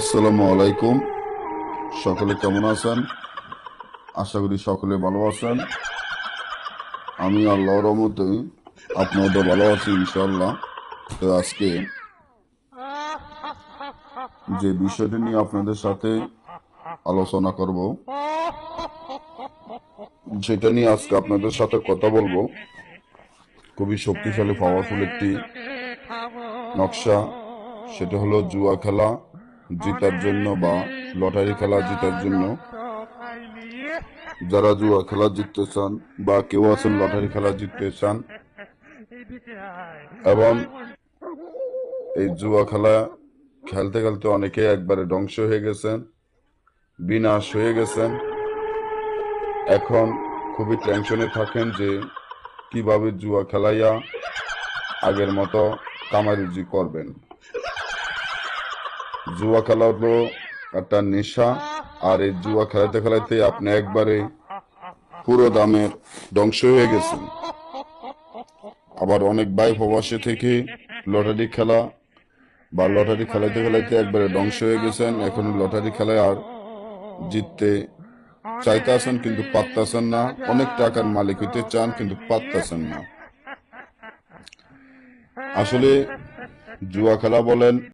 আসসালামু আলাইকুম। সকলে কেমন আছেন? আশা করি সকলে ভালো আছেন। আমি আল্লাহর রহমতে আপনাদের ভালো আছি ইনশাল্লাহ তো আজকে যে বিষয়টি নিয়ে আপনাদের সাথে আলোচনা করব, সেটা নিয়ে আজকে আপনাদের সাথে কথা বলব। খুবই শক্তিশালী পাওয়ারফুল একটি নকশা। সেটা হলো জুয়া খেলা। জেতার জন্য বা লটারি খেলা জেতার জন্য যারা জুয়া খেলা জিততে চান বা কেউ আছেন লটারি খেলা জিততে চান, এবং এই জুয়া খেলা খেলতে খেলতে অনেকে একবারে ধ্বংস হয়ে গেছেন, বিনাশ হয়ে গেছেন। এখন খুবই টেনশনে থাকেন যে কীভাবে জুয়া খেলাইয়া আগের মতো কামারুজি করবেন। জুয়া খেলা হলো একটা নেশা, আর এই জুয়া খেলাতে খেলাতে আপনি একবারে পুরো দামের ধ্বংস হয়ে গেছেন। আবার অনেক ভাই প্রবাসী থেকে লটারি খেলা বা লটারি খেলাতে খেলাতে একবারে ধ্বংস হয়ে গেছেন। এখন লটারি খেলায় আর জিততে চাইতে আছেন কিন্তু পারতেছেন না। অনেক টাকার মালিক হইতে চান কিন্তু পারতেছেন না। আসলে জুয়া খেলা বলেন